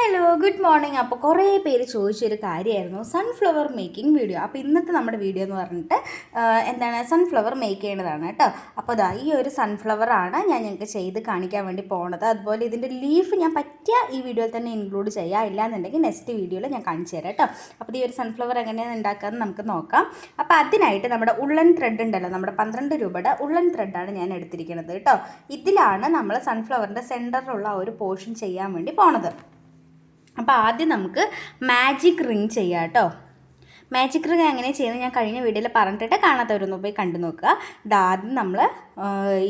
Hello good morning അപ്പോൾ കുറേ പേര് ചോദിച്ചൊരു കാര്യമായിരുന്നു സൺഫ്ലവർ മേക്കിംഗ് വീഡിയോ അപ്പോൾ ഇന്നത്തെ നമ്മുടെ വീഡിയോ എന്ന് പറഞ്ഞിട്ട് എന്താണ് സൺഫ്ലവർ മേക്ക് ചെയ്യേണ്ടതാണ് കേട്ടോ. അപ്പോൾ ഇതാ ഈ ഒരു സൺഫ്ലവർ ആണ് ഞാൻ ഞങ്ങൾക്ക് ചെയ്ത് കാണിക്കാൻ വേണ്ടി പോണത്. അതുപോലെ ഇതിന്റെ ലീഫ് ഞാൻ പറ്റിയ ഈ വീഡിയോയിൽ തന്നെ ഇൻക്ലൂഡ് ചെയ്യാം. ഇല്ലാന്നുണ്ടെങ്കിൽ നെക്സ്റ്റ് വീഡിയോയിൽ ഞാൻ കാണിച്ചു തരാം കേട്ടോ. അപ്പോൾ ഈ ഒരു സൺഫ്ലവർ എങ്ങനെയാണ് ഉണ്ടാക്കാമെന്ന് നമുക്ക് നോക്കാം. അപ്പോൾ അതിനായിട്ട് നമ്മുടെ ഉള്ളൻ ത്രെഡ് ഉണ്ടല്ലോ നമ്മുടെ പന്ത്രണ്ട് രൂപയുടെ ഉള്ളൻ ത്രെഡാണ് ഞാൻ എടുത്തിരിക്കുന്നത് കേട്ടോ. ഇതിലാണ് നമ്മൾ സൺഫ്ലവറിന്റെ സെന്ററിലുള്ള ഒരു പോർഷൻ ചെയ്യാൻ വേണ്ടി പോണത്. അപ്പോൾ ആദ്യം നമുക്ക് മാജിക് റിങ് ചെയ്യാം കേട്ടോ മാജിക് റിങ് എങ്ങനെ ചെയ്യുന്നത് ഞാൻ കഴിഞ്ഞ വീഡിയോയിൽ പറഞ്ഞിട്ട് കാണാത്തവരൊന്ന് പോയി കണ്ടു നോക്കുക. ഇതാദ്യം നമ്മൾ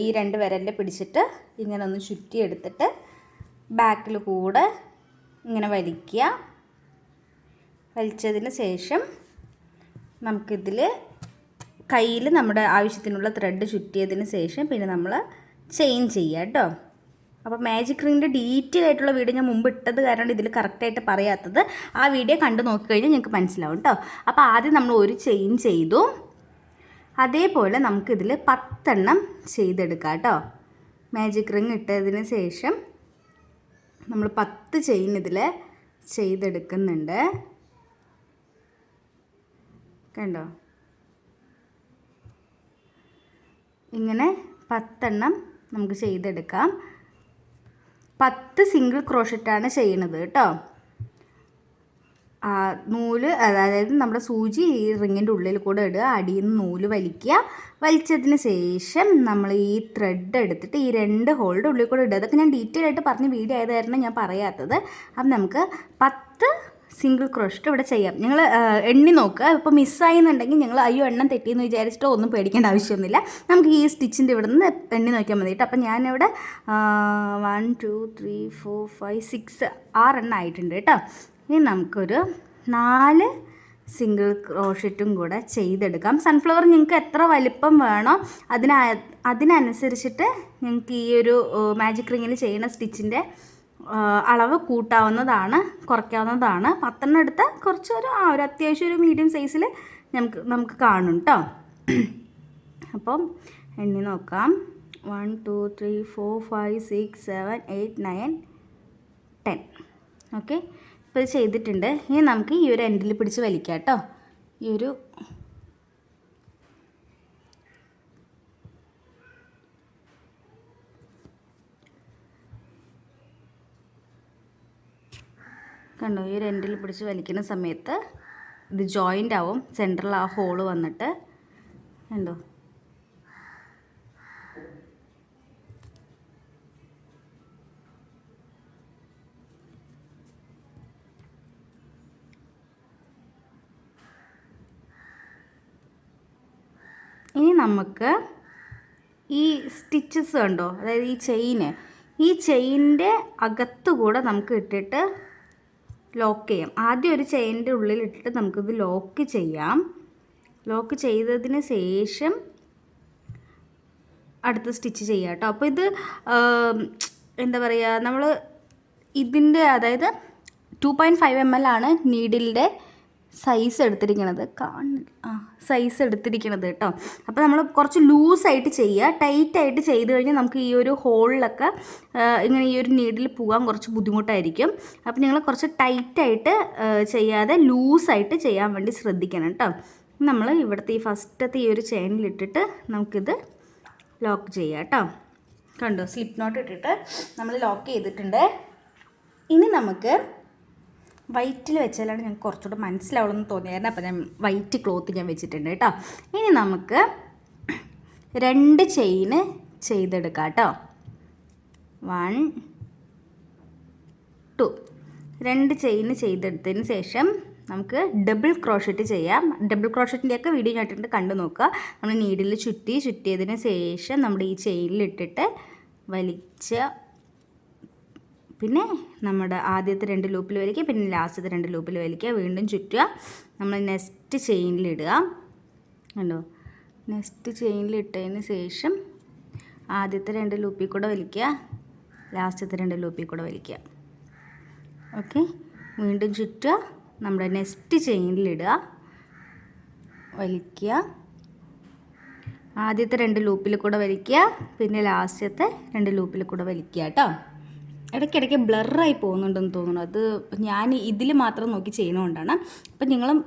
ഈ രണ്ട് വിരലിൽ പിടിച്ചിട്ട് ഇങ്ങനെ ഒന്ന് ചുറ്റിയെടുത്തിട്ട് ബാക്കിൽ കൂടെ ഇങ്ങനെ വലിക്കുക. വലിച്ചതിന് ശേഷം നമുക്കിതിൽ കയ്യിൽ നമ്മുടെ ആവശ്യത്തിനുള്ള ത്രെഡ് ചുറ്റിയതിന് ശേഷം പിന്നെ നമ്മൾ ചെയിൻ ചെയ്യുക കേട്ടോ അപ്പോൾ മാജിക് റിങ്ങിന്റെ ഡീറ്റെയിൽ ആയിട്ടുള്ള വീഡിയോ ഞാൻ മുമ്പ് ഇട്ടത് കാരണം ഇതിൽ കറക്റ്റായിട്ട് പറയാത്തത്. ആ വീഡിയോ കണ്ടു നോക്കിക്കഴിഞ്ഞാൽ നിങ്ങൾക്ക് മനസ്സിലാവും കേട്ടോ അപ്പോൾ ആദ്യം നമ്മൾ ഒരു ചെയിൻ ചെയ്തു. അതേപോലെ നമുക്കിതിൽ പത്തെണ്ണം ചെയ്തെടുക്കാം കേട്ടോ മാജിക് റിങ് ഇട്ടതിന് ശേഷം നമ്മൾ പത്ത് ചെയിൻ ഇതിൽ ചെയ്തെടുക്കുന്നുണ്ട്. കണ്ടോ? ഇങ്ങനെ പത്തെണ്ണം നമുക്ക് ചെയ്തെടുക്കാം. പത്ത് സിംഗിൾ ക്രോഷറ്റാണ് ചെയ്യണത് കേട്ടോ. നൂൽ അതായത് നമ്മുടെ സൂചി ഈ റിങ്ങിന്റെ ഉള്ളിൽ കൂടെ ഇടുക അടിയിൽ നിന്ന് നൂൽ വലിക്കുക. വലിച്ചതിന് ശേഷം നമ്മൾ ഈ ത്രെഡ് എടുത്തിട്ട് ഈ രണ്ട് ഹോളുടെ ഉള്ളിൽ കൂടെ ഇടുക. അതൊക്കെ ഞാൻ ഡീറ്റെയിൽ ആയിട്ട് പറഞ്ഞ വീഡിയോ ആയത് കാരണം ഞാൻ പറയാത്തത്. അപ്പം നമുക്ക് പത്ത് സിംഗിൾ ക്രോഷറ്റ് ഇവിടെ ചെയ്യാം. നിങ്ങൾ എണ്ണി നോക്കുക ഇപ്പോൾ മിസ്സായി എന്നുണ്ടെങ്കിൽ നിങ്ങൾ അയ്യോ എണ്ണം തെറ്റിയെന്ന് വിചാരിച്ചിട്ടോ ഒന്നും പേടിക്കേണ്ട ആവശ്യമൊന്നുമില്ല. നമുക്ക് ഈ സ്റ്റിച്ചിന്റെ ഇവിടെ നിന്ന് എണ്ണി നോക്കിയാൽ മതി കേട്ടോ അപ്പം ഞാനിവിടെ one two three four five six ആറെണ്ണം ആയിട്ടുണ്ട് കേട്ടോ ഇനി നമുക്കൊരു നാല് സിംഗിൾ ക്രോഷറ്റും കൂടെ ചെയ്തെടുക്കാം. സൺഫ്ലവർ നിങ്ങൾക്ക് എത്ര വലിപ്പം വേണോ അതിന അതിനനുസരിച്ചിട്ട് നിങ്ങൾക്ക് ഈ ഒരു മാജിക് റിങ്ങിൽ ചെയ്യുന്ന സ്റ്റിച്ചിന്റെ അളവ് കൂട്ടാവുന്നതാണ് കുറയ്ക്കാവുന്നതാണ്. പത്തെണ്ണം എടുത്താൽ കുറച്ചൊരു ആ ഒരു അത്യാവശ്യം ഒരു മീഡിയം സൈസിൽ നമുക്ക് നമുക്ക് കാണും കേട്ടോ അപ്പം എണ്ണി നോക്കാം. One two three four five six seven eight nine ten okay ഇപ്പോൾ ഇത് ചെയ്തിട്ടുണ്ട്. ഇനി നമുക്ക് ഈ ഒരു എൻഡിൽ പിടിച്ച് വലിക്കാം കേട്ടോ ഈ ഒരു കണ്ടോ ഈ എൻഡിൽ പിടിച്ച് വലിക്കുന്ന സമയത്ത് ഇത് ജോയിന്റ് ആവും. സെന്ററിൽ ആ ഹോൾ വന്നിട്ട്. കണ്ടോ? ഇനി നമുക്ക് ഈ സ്റ്റിച്ചസ് കണ്ടോ അതായത് ഈ ചെയിന് ഈ ചെയിനിന്റെ അകത്തുകൂടെ നമുക്ക് ഇട്ടിട്ട് ലോക്ക് ചെയ്യാം. ആദ്യം ഒരു ചെയിനിന്റെ ഉള്ളിലിട്ടിട്ട് നമുക്കിത് ലോക്ക് ചെയ്യാം. ലോക്ക് ചെയ്തതിന് ശേഷം അടുത്ത സ്റ്റിച്ച് ചെയ്യാം കേട്ടോ. അപ്പോൾ ഇത് എന്താ പറയുക നമ്മൾ ഇതിന്റെ അതായത് two point five M L ആണ് നീഡിലിന്റെ സൈസ് എടുത്തിരിക്കണത്. കാണുന്നില്ല. ആ സൈസ് എടുത്തിരിക്കണത് കേട്ടോ. അപ്പോൾ നമ്മൾ കുറച്ച് ലൂസായിട്ട് ചെയ്യുക. ടൈറ്റായിട്ട് ചെയ്ത് കഴിഞ്ഞാൽ നമുക്ക് ഈ ഒരു ഹോളിലൊക്കെ ഇങ്ങനെ ഈ ഒരു നീഡിൽ പോകാൻ കുറച്ച് ബുദ്ധിമുട്ടായിരിക്കും. അപ്പോൾ നിങ്ങൾ കുറച്ച് ടൈറ്റായിട്ട് ചെയ്യാതെ ലൂസായിട്ട് ചെയ്യാൻ വേണ്ടി ശ്രദ്ധിക്കണം കേട്ടോ. നമ്മൾ ഇവിടുത്തെ ഈ ഫസ്റ്റത്തെ ഈ ഒരു ചെയിനിലിട്ടിട്ട് നമുക്കിത് ലോക്ക് ചെയ്യാം കേട്ടോ. കണ്ടോ സ്ലിപ്പ് നോട്ട് ഇട്ടിട്ട് നമ്മൾ ലോക്ക് ചെയ്തിട്ടുണ്ട്. ഇനി നമുക്ക് വൈറ്റിൽ വെച്ചാലാണ് ഞങ്ങൾക്ക് കുറച്ചുകൂടെ മനസ്സിലാവുള്ളൂ തോന്നിയായിരുന്നു അപ്പോൾ ഞാൻ വൈറ്റ് ക്ലോത്ത് ഞാൻ വെച്ചിട്ടുണ്ട് കേട്ടോ. ഇനി നമുക്ക് രണ്ട് ചെയിന് ചെയ്തെടുക്കാം കേട്ടോ. One two. രണ്ട് ചെയിന് ചെയ്തെടുത്തതിന് ശേഷം നമുക്ക് ഡബിൾ ക്രോഷറ്റ് ചെയ്യാം. ഡബിൾ ക്രോഷറ്റിന്റെയൊക്കെ വീഡിയോ ഞാൻ കണ്ടു നോക്കുക. നമ്മൾ നീഡിൽ ചുറ്റി ചുറ്റിയതിന് ശേഷം നമ്മുടെ ഈ ചെയിനിലിട്ടിട്ട് വലിച്ച പിന്നെ നമ്മുടെ ആദ്യത്തെ രണ്ട് ലൂപ്പിൽ വലിക്കുക പിന്നെ ലാസ്റ്റത്തെ രണ്ട് ലൂപ്പിൽ വലിക്കുക. വീണ്ടും ചുറ്റുക. നമ്മൾ നെക്സ്റ്റ് ചെയിനിലിടുക കണ്ടോ? നെക്സ്റ്റ് ചെയിനിലിട്ടതിന് ശേഷം ആദ്യത്തെ രണ്ട് ലൂപ്പിൽ കൂടെ വലിക്കുക. ലാസ്റ്റത്തെ രണ്ട് ലൂപ്പിൽ കൂടെ വലിക്കുക. ഓക്കെ വീണ്ടും ചുറ്റുക. നമ്മുടെ നെക്സ്റ്റ് ചെയിനിലിടുക വലിക്കുക. ആദ്യത്തെ രണ്ട് ലൂപ്പിൽ കൂടെ വലിക്കുക. പിന്നെ ലാസ്റ്റത്തെ രണ്ട് ലൂപ്പിൽ കൂടെ വലിക്കുക കേട്ടോ. ഇടയ്ക്കിടയ്ക്ക് ബ്ലറായി പോകുന്നുണ്ടെന്ന് തോന്നുന്നു. അത് ഞാൻ ഇതിൽ മാത്രം നോക്കി ചെയ്യുന്നതുകൊണ്ടാണ്. അപ്പം നിങ്ങളും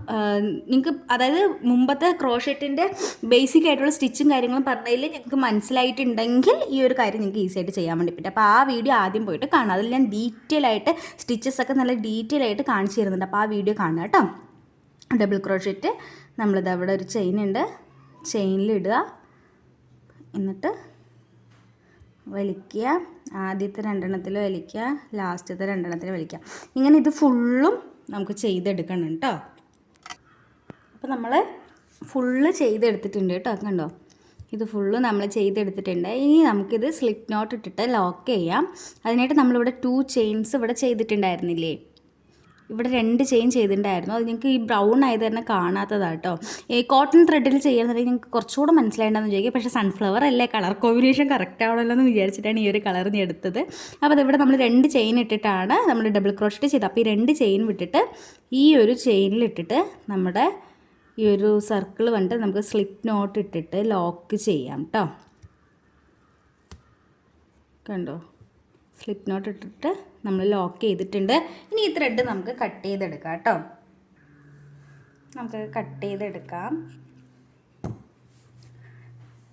നിങ്ങൾക്ക് അതായത് മുമ്പത്തെ ക്രോഷറ്റിന്റെ ബേസിക് ആയിട്ടുള്ള സ്റ്റിച്ചും കാര്യങ്ങളും പറഞ്ഞതിൽ നിങ്ങൾക്ക് മനസ്സിലായിട്ടുണ്ടെങ്കിൽ ഈ ഒരു കാര്യം നിങ്ങൾക്ക് ഈസി ആയിട്ട് ചെയ്യാൻ വേണ്ടി പറ്റും. അപ്പോൾ ആ വീഡിയോ ആദ്യം പോയിട്ട് കാണാം. അതിൽ ഞാൻ ഡീറ്റെയിൽ ആയിട്ട് സ്റ്റിച്ചസ് ഒക്കെ നല്ല ഡീറ്റെയിൽ ആയിട്ട് കാണിച്ചു തരുന്നുണ്ട്. അപ്പോൾ ആ വീഡിയോ കാണുക കേട്ടോ. Double crochet. നമ്മളിത് അവിടെ ഒരു ചെയിൻ ഉണ്ട്. ചെയിനിലിടുക. എന്നിട്ട് വലിക്കുക. ആദ്യത്തെ രണ്ടെണ്ണത്തിൽ വലിക്കുക. ലാസ്റ്റത്തെ രണ്ടെണ്ണത്തിൽ വലിക്കുക. ഇങ്ങനെ ഇത് ഫുള്ളും നമുക്ക് ചെയ്തെടുക്കണം കേട്ടോ അപ്പോൾ നമ്മൾ ഫുള്ള് ചെയ്തെടുത്തിട്ടുണ്ട് കേട്ടോ കണ്ടോ? ഇത് ഫുള്ള് നമ്മൾ ചെയ്തെടുത്തിട്ടുണ്ട്. ഇനി നമുക്കിത് സ്ലിപ്പ് നോട്ട് ഇട്ടിട്ട് ലോക്ക് ചെയ്യാം. അതിനായിട്ട് നമ്മളിവിടെ ടു ചെയിൻസ് ഇവിടെ ചെയ്തിട്ടുണ്ടായിരുന്നില്ലേ? ഇവിടെ രണ്ട് ചെയിൻ ചെയ്തിട്ടുണ്ടായിരുന്നു. അത് ഞങ്ങൾക്ക് ഈ ബ്രൗൺ ആയത് തന്നെ കാണാത്തതാണ് കേട്ടോ ഈ കോട്ടൺ ത്രെഡിൽ ചെയ്യുന്നുണ്ടെങ്കിൽ ഞങ്ങൾക്ക് കുറച്ചുകൂടെ മനസ്സിലായിട്ടുണ്ടെന്ന് വിചാരിക്കും. പക്ഷേ സൺഫ്ലവർ അല്ലേ? കളർ കോമ്പിനേഷൻ കറക്റ്റ് ആവണമല്ലോ എന്ന് വിചാരിച്ചിട്ടാണ് ഈ ഒരു കളർ നീ എടുത്തത്. അപ്പോൾ അതിവിടെ നമ്മൾ രണ്ട് ചെയിൻ ഇട്ടിട്ടാണ് നമ്മൾ ഡബിൾ ക്രോഷറ്റ് ചെയ്തത്. അപ്പോൾ ഈ രണ്ട് ചെയിൻ വിട്ടിട്ട് ഈ ഒരു ചെയിനിൽ ഇട്ടിട്ട് നമ്മുടെ ഈ ഒരു സർക്കിൾ വന്നിട്ട് നമുക്ക് സ്ലിപ്പ് നോട്ട് ഇട്ടിട്ട് ലോക്ക് ചെയ്യാം കേട്ടോ കണ്ടോ? സ്ലിപ്പ് നോട്ട് ഇട്ടിട്ട് നമ്മൾ ലോക്ക് ചെയ്തിട്ടുണ്ട്. ഇനി ഈ ത്രെഡ് നമുക്ക് കട്ട് ചെയ്തെടുക്കാം കേട്ടോ. നമുക്ക് കട്ട് ചെയ്തെടുക്കാം.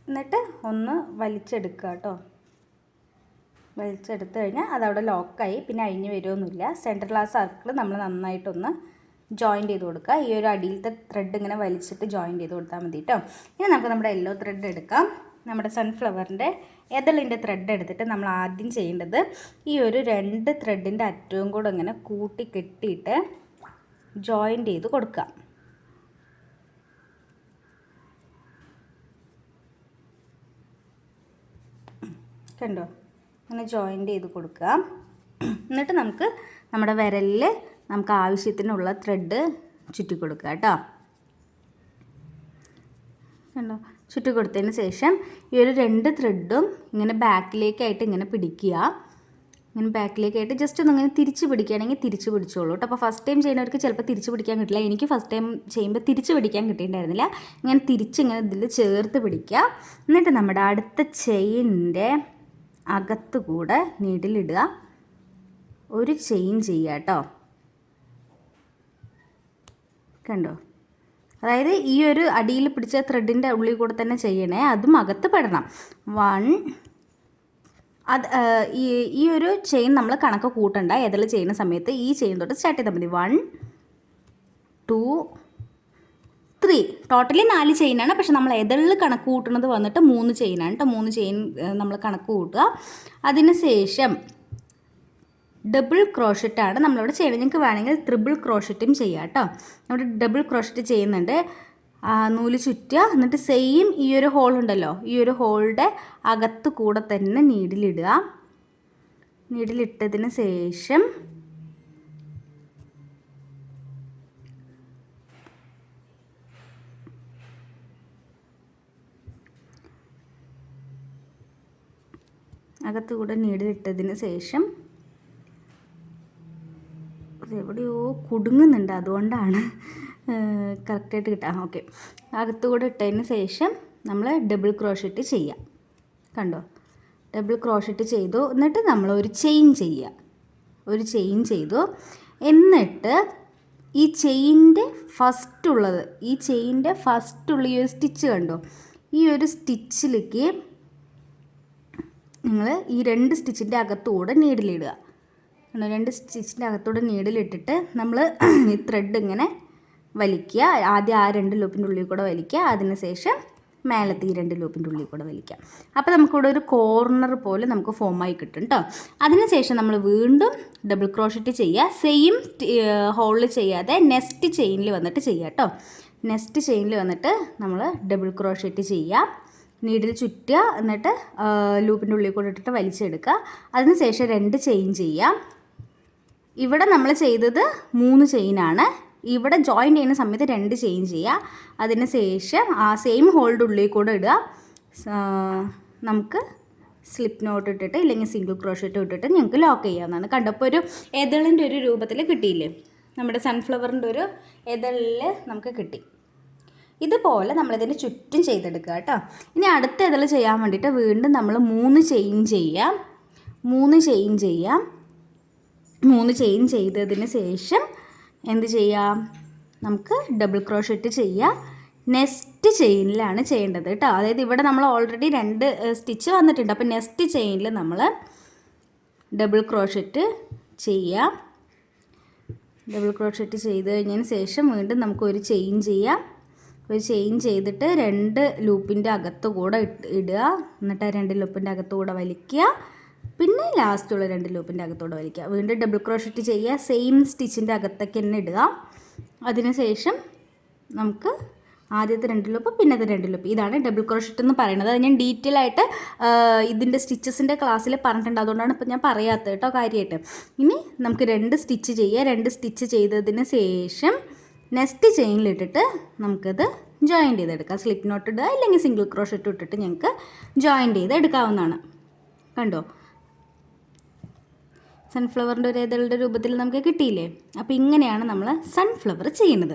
എന്നിട്ട് ഒന്ന് വലിച്ചെടുക്കുക കേട്ടോ. വലിച്ചെടുത്ത് കഴിഞ്ഞാൽ അതവിടെ ലോക്കായി പിന്നെ അഴിഞ്ഞ് വരുമൊന്നുമില്ല സെന്റർ ആ സർക്കിൾ നമ്മൾ നന്നായിട്ടൊന്ന് ജോയിന്റ് ചെയ്ത് കൊടുക്കുക. ഈ ഒരു അടിയിലത്തെ ത്രെഡ് ഇങ്ങനെ വലിച്ചിട്ട് ജോയിന്റ് ചെയ്ത് കൊടുത്താൽ മതി കേട്ടോ. ഇനി നമുക്ക് നമ്മുടെ യെല്ലോ ത്രെഡ് എടുക്കാം. നമ്മുടെ സൺഫ്ലവറിന്റെ എതളിന്റെ ത്രെഡ് എടുത്തിട്ട് നമ്മൾ ആദ്യം ചെയ്യേണ്ടത് ഈ ഒരു രണ്ട് ത്രെഡിന്റെ അറ്റവും കൂടെ ഇങ്ങനെ കൂട്ടി കെട്ടിയിട്ട് ജോയിന്റ് ചെയ്ത് കൊടുക്കുക. കണ്ടോ? അങ്ങനെ ജോയിന്റ് ചെയ്ത് കൊടുക്കുക. എന്നിട്ട് നമുക്ക് നമ്മുടെ വിരലിൽ നമുക്ക് ആവശ്യത്തിനുള്ള ത്രെഡ് ചുറ്റി കേട്ടോ. കണ്ടോ? ചുറ്റി കൊടുത്തതിന് ശേഷം ഈ ഒരു രണ്ട് ത്രെഡും ഇങ്ങനെ ബാക്കിലേക്കായിട്ട് ഇങ്ങനെ പിടിക്കുക. ഇങ്ങനെ ബാക്കിലേക്കായിട്ട് ജസ്റ്റ് ഒന്ന് ഇങ്ങനെ തിരിച്ച് പിടിക്കുകയാണെങ്കിൽ തിരിച്ച് പിടിച്ചോളൂ കേട്ടോ അപ്പോൾ ഫസ്റ്റ് ടൈം ചെയ്യുന്നവർക്ക് ചിലപ്പോൾ തിരിച്ച് പിടിക്കാൻ കിട്ടില്ല. എനിക്ക് ഫസ്റ്റ് ടൈം ചെയ്യുമ്പോൾ തിരിച്ച് പിടിക്കാൻ കിട്ടിയിട്ടുണ്ടായിരുന്നില്ല. ഇങ്ങനെ തിരിച്ച് ഇങ്ങനെ ഇതിൽ ചേർത്ത് പിടിക്കുക. എന്നിട്ട് നമ്മുടെ അടുത്ത ചെയിനിന്റെ അകത്ത് കൂടെ നീഡിലിടുക ഒരു ചെയിൻ ചെയ്യുക കേട്ടോ കണ്ടോ? അതായത് ഈ ഒരു അടിയിൽ പിടിച്ച ത്രെഡിന്റെ ഉള്ളിൽ കൂടെ തന്നെ ചെയ്യണേ അതും അകത്ത് പെടണം. വൺ അത് ഈ ഈ ഒരു ചെയിൻ നമ്മൾ കണക്ക് കൂട്ടണ്ട ഏതെല്ലാം ചെയ്യുന്ന സമയത്ത് ഈ ചെയിൻ തൊട്ട് സ്റ്റാർട്ട് ചെയ്താൽ മതി. വൺ ടു ത്രീ ടോട്ടലി നാല് ചെയിനാണ് പക്ഷെ നമ്മൾ എതിളിൽ കണക്ക് കൂട്ടുന്നത് വന്നിട്ട് മൂന്ന് ചെയിനാണ് കേട്ടോ മൂന്ന് ചെയിൻ നമ്മൾ കണക്ക് കൂട്ടുക. അതിന് ശേഷം ഡബിൾ ക്രോഷറ്റാണ് നമ്മളിവിടെ ചെയ്യുന്നത് നിങ്ങൾക്ക് വേണമെങ്കിൽ ത്രിബിൾ ക്രോഷറ്റും ചെയ്യാം കേട്ടോ നമ്മൾ ഡബിൾ ക്രോഷറ്റ് ചെയ്യുന്നുണ്ട്. നൂൽ ചുറ്റുക. എന്നിട്ട് സെയിം ഈ ഒരു ഹോൾ ഉണ്ടല്ലോ. ഈ ഒരു ഹോളിന്റെ അകത്ത് കൂടെ തന്നെ നീഡിലിടുക നീഡിലിട്ടതിന് ശേഷം അകത്തുകൂടെ നീഡിലിട്ടതിന് ശേഷം എവിടെയോ കുടുങ്ങുന്നുണ്ട്. അതുകൊണ്ടാണ് കറക്റ്റായിട്ട് കിട്ടാം. ഓക്കെ. അകത്തുകൂടെ ഇട്ടതിന് ശേഷം നമ്മൾ ഡബിൾ ക്രോഷിട്ട് ചെയ്യാം. കണ്ടോ? ഡബിൾ ക്രോഷിട്ട് ചെയ്തു. എന്നിട്ട് നമ്മൾ ഒരു ചെയിൻ ചെയ്യുക ഒരു ചെയിൻ ചെയ്തു. എന്നിട്ട് ഈ ചെയിന്റെ ഫസ്റ്റ് ഉള്ളത് ഈ ചെയിന്റെ ഫസ്റ്റ് ഉള്ള ഈ ഒരു സ്റ്റിച്ച് കണ്ടോ? ഈ ഒരു സ്റ്റിച്ചിലേക്ക് നിങ്ങൾ ഈ രണ്ട് സ്റ്റിച്ചിന്റെ അകത്തൂടെ നീഡിലിടുക രണ്ട് സ്റ്റിച്ചിന്റെ അകത്തൂടെ നീഡിലിട്ടിട്ട് നമ്മൾ ഈ ത്രെഡ് ഇങ്ങനെ വലിക്കുക. ആദ്യം ആ രണ്ട് ലൂപ്പിന്റെ ഉള്ളിൽ കൂടെ വലിക്കുക. അതിന് ശേഷം മേലത്തെ ഈ രണ്ട് ലൂപ്പിന്റെ ഉള്ളിൽ കൂടെ വലിക്കുക. അപ്പോൾ നമുക്കിവിടെ ഒരു കോർണർ പോലെ നമുക്ക് ഫോമായി കിട്ടും കേട്ടോ അതിനുശേഷം നമ്മൾ വീണ്ടും ഡബിൾ ക്രോഷറ്റ് ചെയ്യുക. സെയിം ഹോളിൽ ചെയ്യാതെ നെക്സ്റ്റ് ചെയിനിൽ വന്നിട്ട് ചെയ്യുക കേട്ടോ നെക്സ്റ്റ് ചെയിനിൽ വന്നിട്ട് നമ്മൾ ഡബിൾ ക്രോഷറ്റ് ചെയ്യുക. നീഡിൽ ചുറ്റുക. എന്നിട്ട് ലൂപ്പിന്റെ ഉള്ളിൽ കൂടെ ഇട്ടിട്ട് വലിച്ചെടുക്കുക. അതിനുശേഷം രണ്ട് ചെയിൻ ചെയ്യാം ഇവിടെ നമ്മൾ ചെയ്തത് മൂന്ന് ചെയിനാണ് ഇവിടെ ജോയിൻ ചെയ്യുന്ന സമയത്ത് രണ്ട് ചെയിൻ ചെയ്യുക അതിന് ശേഷം ആ സെയിം ഹോൾഡ് ഉള്ളിൽ കൂടെ ഇടുക. നമുക്ക് സ്ലിപ്പ് നോട്ട് ഇട്ടിട്ട് ഇല്ലെങ്കിൽ സിംഗിൾ ക്രോഷറ്റ് ഇട്ടിട്ട് ഞങ്ങൾക്ക് ലോക്ക് ചെയ്യാവുന്നതാണ്. കണ്ടപ്പോൾ ഒരു എതളിന്റെ ഒരു രൂപത്തിൽ കിട്ടിയില്ലേ? നമ്മുടെ സൺഫ്ലവറിന്റെ ഒരു എതളിൽ നമുക്ക് കിട്ടി. ഇതുപോലെ നമ്മളിതിന്റെ ചുറ്റും ചെയ്തെടുക്കുക കേട്ടോ. ഇനി അടുത്ത എതൾ ചെയ്യാൻ വേണ്ടിയിട്ട് വീണ്ടും നമ്മൾ മൂന്ന് ചെയിൻ ചെയ്യാം. മൂന്ന് ചെയിൻ ചെയ്യാം. മൂന്ന് ചെയിൻ ചെയ്തതിന് ശേഷം എന്ത് ചെയ്യാം? നമുക്ക് ഡബിൾ ക്രോഷറ്റ് ചെയ്യാം. നെക്സ്റ്റ് ചെയിനിലാണ് ചെയ്യേണ്ടത് കേട്ടോ. അതായത് ഇവിടെ നമ്മൾ ഓൾറെഡി രണ്ട് സ്റ്റിച്ച് വന്നിട്ടുണ്ട്. അപ്പോൾ നെക്സ്റ്റ് ചെയിനിൽ നമ്മൾ ഡബിൾ ക്രോഷറ്റ് ചെയ്യാം. ഡബിൾ ക്രോഷറ്റ് ചെയ്ത് കഴിഞ്ഞതിന് ശേഷം വീണ്ടും നമുക്ക് ഒരു ചെയിൻ ചെയ്യാം. ഒരു ചെയിൻ ചെയ്തിട്ട് രണ്ട് ലൂപ്പിന്റെ അകത്ത് കൂടെ ഇടുക. എന്നിട്ട് ആ രണ്ട് ലൂപ്പിന്റെ അകത്ത് കൂടെ വലിക്കുക. പിന്നെ ലാസ്റ്റുള്ള രണ്ട് ലൂപ്പിന്റെ അകത്തോട് വലിക്കുക. വീണ്ടും ഡബിൾ ക്രോഷറ്റ് ചെയ്യുക. സെയിം സ്റ്റിച്ചിന്റെ അകത്തേക്ക് തന്നെ ഇടുക. അതിനുശേഷം നമുക്ക് ആദ്യത്തെ രണ്ട് ലൂപ്പ് പിന്നത്തെ രണ്ട് ലൂപ്പ് ഇതാണ് ഡബിൾ ക്രോഷറ്റ് എന്ന് പറയുന്നത്. അത് ഞാൻ ഡീറ്റെയിൽ ആയിട്ട് ഇതിന്റെ സ്റ്റിച്ചസിന്റെ ക്ലാസ്സിൽ പറഞ്ഞിട്ടുണ്ട്. അതുകൊണ്ടാണ് ഇപ്പോൾ ഞാൻ പറയാത്തത് കേട്ടോ കാര്യമായിട്ട്. ഇനി നമുക്ക് രണ്ട് സ്റ്റിച്ച് ചെയ്യുക. രണ്ട് സ്റ്റിച്ച് ചെയ്തതിന് ശേഷം നെക്സ്റ്റ് ചെയിനിലിട്ടിട്ട് നമുക്കത് ജോയിന്റ് ചെയ്തെടുക്കാം. സ്ലിപ്പ് നോട്ട് ഇടുക. അല്ലെങ്കിൽ സിംഗിൾ ക്രോഷറ്റ് ഇട്ടിട്ട് ഞങ്ങൾക്ക് ജോയിന്റ് ചെയ്ത് എടുക്കാവുന്നതാണ് കണ്ടോ? സൺഫ്ലവറിന്റെ ഒരു ഇതളുടെ രൂപത്തിൽ നമുക്ക് കിട്ടിയില്ലേ? അപ്പോൾ ഇങ്ങനെയാണ് നമ്മൾ സൺഫ്ലവർ ചെയ്യുന്നത്.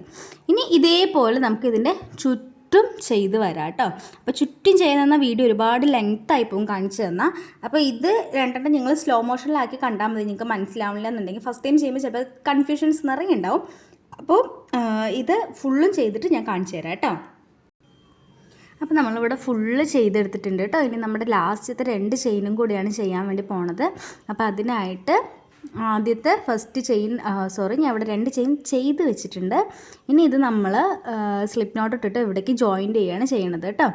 ഇനി ഇതേപോലെ നമുക്ക് ഇതിന്റെ ചുറ്റും ചെയ്ത് വരാം കേട്ടോ അപ്പോൾ ചുറ്റും ചെയ്യുന്ന വീഡിയോ ഒരുപാട് ലെങ്ത് ആയി പോകും കാണിച്ചു തന്നാൽ അപ്പോൾ ഇത് രണ്ടെണ്ണം നിങ്ങൾ സ്ലോ മോഷനിലാക്കി കണ്ടാൽ മതി. നിങ്ങൾക്ക് മനസ്സിലാവില്ല എന്നുണ്ടെങ്കിൽ ഫസ്റ്റ് ടൈം ചെയ്യുമ്പോൾ ചിലപ്പോൾ കൺഫ്യൂഷൻസ് നിറയെ ഉണ്ടാവും അപ്പോൾ ഇത് ഫുള്ളും ചെയ്തിട്ട് ഞാൻ കാണിച്ചു തരാം കേട്ടോ അപ്പോൾ നമ്മളിവിടെ ഫുള്ള് ചെയ്തെടുത്തിട്ടുണ്ട് കേട്ടോ. ഇനി നമ്മുടെ ലാസ്റ്റത്തെ രണ്ട് ചെയിനും കൂടിയാണ് ചെയ്യാൻ വേണ്ടി പോണത്. അപ്പോൾ അതിനായിട്ട് ആദ്യത്തെ ഫസ്റ്റ് ചെയിൻ സോറി ഞാൻ ഇവിടെ രണ്ട് ചെയിൻ ചെയ്ത് വെച്ചിട്ടുണ്ട്. ഇനി ഇത് നമ്മൾ സ്ലിപ്പ് നോട്ട് ഇട്ടിട്ട് ഇവിടേക്ക് ജോയിന്റ് ചെയ്യുകയാണ് ചെയ്യണത് കേട്ടോ.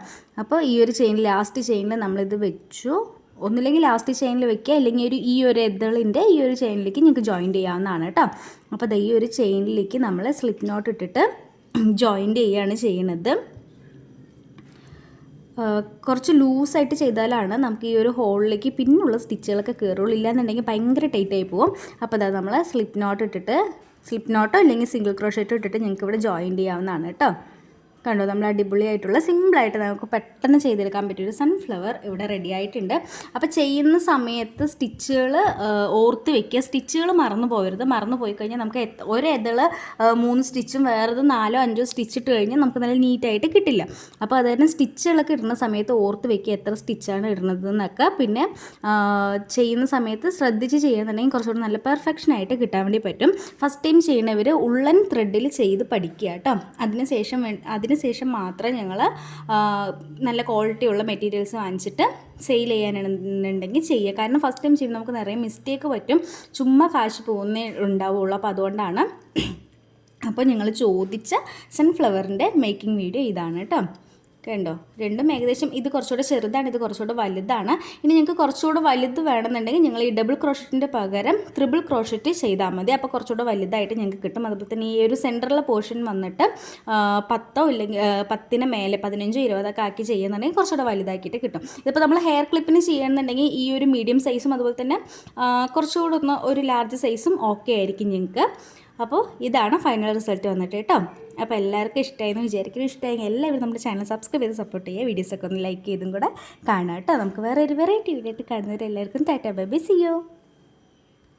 അപ്പോൾ ഈ ഒരു ചെയിൻ ലാസ്റ്റ് ചെയിനിൽ നമ്മളിത് വെച്ചു. ഒന്നില്ലെങ്കിൽ ലാസ്റ്റ് ചെയിനിൽ വെക്കുക അല്ലെങ്കിൽ ഒരു ഈ ഒരു എതളിന്റെ ഈ ഒരു ചെയിനിലേക്ക് നിങ്ങൾക്ക് ജോയിൻ ചെയ്യാവുന്നതാണ് കേട്ടോ. അപ്പോൾ അത് ഈ ഒരു ചെയിനിലേക്ക് നമ്മൾ സ്ലിപ്പ് നോട്ട് ഇട്ടിട്ട് ജോയിന്റ് ചെയ്യുകയാണ് ചെയ്യുന്നത് കുറച്ച് ലൂസായിട്ട് ചെയ്താലാണ് നമുക്ക് ഈ ഒരു ഹോളിലേക്ക് പിന്നുള്ള സ്റ്റിച്ചുകളൊക്കെ കയറുള്ളൂ. ഇല്ലാന്നുണ്ടെങ്കിൽ ഭയങ്കര ടൈറ്റ് ആയി പോകും അപ്പോൾ അതാ നമ്മൾ സ്ലിപ്പ് നോട്ട് ഇട്ടിട്ട് സ്ലിപ്പ് നോട്ടോ അല്ലെങ്കിൽ സിംഗിൾ ക്രോഷറ്റോ ഇട്ടിട്ട് ഞങ്ങൾക്ക് ഇവിടെ ജോയിൻ ചെയ്യാവുന്നതാണ് കേട്ടോ. കണ്ടോ നമ്മൾ അടിപൊളിയായിട്ടുള്ള സിമ്പിളായിട്ട് നമുക്ക് പെട്ടെന്ന് ചെയ്തെടുക്കാൻ പറ്റിയൊരു സൺഫ്ലവർ ഇവിടെ റെഡി ആയിട്ടുണ്ട്. അപ്പോൾ ചെയ്യുന്ന സമയത്ത് സ്റ്റിച്ചുകൾ ഓർത്ത് വെക്കുക. സ്റ്റിച്ചുകൾ മറന്നു പോകരുത് മറന്നു പോയി കഴിഞ്ഞാൽ നമുക്ക് ഒരു മൂന്ന് സ്റ്റിച്ചും വേറത് നാലോ അഞ്ചോ സ്റ്റിച്ച് ഇട്ട് കഴിഞ്ഞാൽ നമുക്ക് നല്ല നീറ്റായിട്ട് കിട്ടില്ല. അപ്പോൾ അത് തന്നെ സ്റ്റിച്ചുകളൊക്കെ ഇടുന്ന സമയത്ത് ഓർത്ത് വെക്കുക എത്ര സ്റ്റിച്ചാണ് ഇടുന്നത് എന്നൊക്കെ പിന്നെ ചെയ്യുന്ന സമയത്ത് ശ്രദ്ധിച്ച് ചെയ്യുന്നുണ്ടെങ്കിൽ കുറച്ചുകൂടി നല്ല പെർഫെക്ഷൻ ആയിട്ട് കിട്ടാൻ വേണ്ടി പറ്റും. ഫസ്റ്റ് ടൈം ചെയ്യുന്നവർ ഉള്ളൻ ത്രെഡിൽ ചെയ്ത് പഠിക്കുക കേട്ടോ. അതിനുശേഷം അതിന് ശേഷം മാത്രം ഞങ്ങൾ നല്ല ക്വാളിറ്റിയുള്ള മെറ്റീരിയൽസ് വാങ്ങിച്ചിട്ട് സെയിൽ ചെയ്യാനുണ്ടെങ്കിൽ ചെയ്യുക. കാരണം ഫസ്റ്റ് ടൈം ചെയ്യുമ്പോൾ നമുക്ക് നിറയെ മിസ്റ്റേക്ക് പറ്റും. ചുമ്മാ കാശ് പോകുന്നേ ഉണ്ടാവുള്ളൂ. അപ്പോൾ അതുകൊണ്ടാണ്. അപ്പോൾ ഞങ്ങൾ ചോദിച്ച സൺഫ്ലവറിന്റെ മേക്കിംഗ് വീഡിയോ ഇതാണ് കേട്ടോ. കണ്ടോ? രണ്ടും ഏകദേശം ഇത് കുറച്ചുകൂടെ ചെറുതാണ് ഇത് കുറച്ചുകൂടെ വലുതാണ്. ഇനി നിങ്ങൾക്ക് കുറച്ചുകൂടെ വലുത് വേണമെന്നുണ്ടെങ്കിൽ നിങ്ങൾ ഈ ഡബിൾ ക്രോഷറ്റിന്റെ പകരം ത്രിബിൾ ക്രോഷറ്റ് ചെയ്താൽ മതി. അപ്പോൾ കുറച്ചുകൂടെ വലുതായിട്ട് ഞങ്ങൾക്ക് കിട്ടും. അതുപോലെ തന്നെ ഈ ഒരു സെന്ററിലെ പോർഷൻ വന്നിട്ട് പത്തോ ഇല്ലെങ്കിൽ പത്തിന് മേലെ പതിനഞ്ചോ ഇരുപതൊക്കെ ആക്കി ചെയ്യുന്നുണ്ടെങ്കിൽ കുറച്ചുകൂടെ വലുതാക്കിയിട്ട് കിട്ടും. ഇതിപ്പോൾ നമ്മൾ ഹെയർ ക്ലിപ്പിന് ചെയ്യുന്നുണ്ടെങ്കിൽ ഈ ഒരു മീഡിയം സൈസും അതുപോലെ തന്നെ കുറച്ചുകൂടെ ഒന്ന് ഒരു ലാർജ് സൈസും ഓക്കെ ആയിരിക്കും ഞങ്ങൾക്ക്. അപ്പോൾ ഇതാണ് ഫൈനൽ റിസൾട്ട് വന്നിട്ട് കേട്ടോ. അപ്പോൾ എല്ലാവർക്കും ഇഷ്ടമായിരുന്നു വിചാരിക്കുന്നു. ഇഷ്ടമായെങ്കിൽ എല്ലാവരും നമ്മുടെ ചാനൽ സബ്സ്ക്രൈബ് ചെയ്ത് സപ്പോർട്ട് ചെയ്യുക. വീഡിയോസൊക്കെ ഒന്ന് ലൈക്ക് ചെയ്തും കൂടെ കാണാം കേട്ടോ. നമുക്ക് വേറെ ഒരു വെറൈറ്റി വീഡിയോ ആയിട്ട് കാണുന്നവരെല്ലാവർക്കും ടാറ്റാ ബൈ ബൈ സിയോ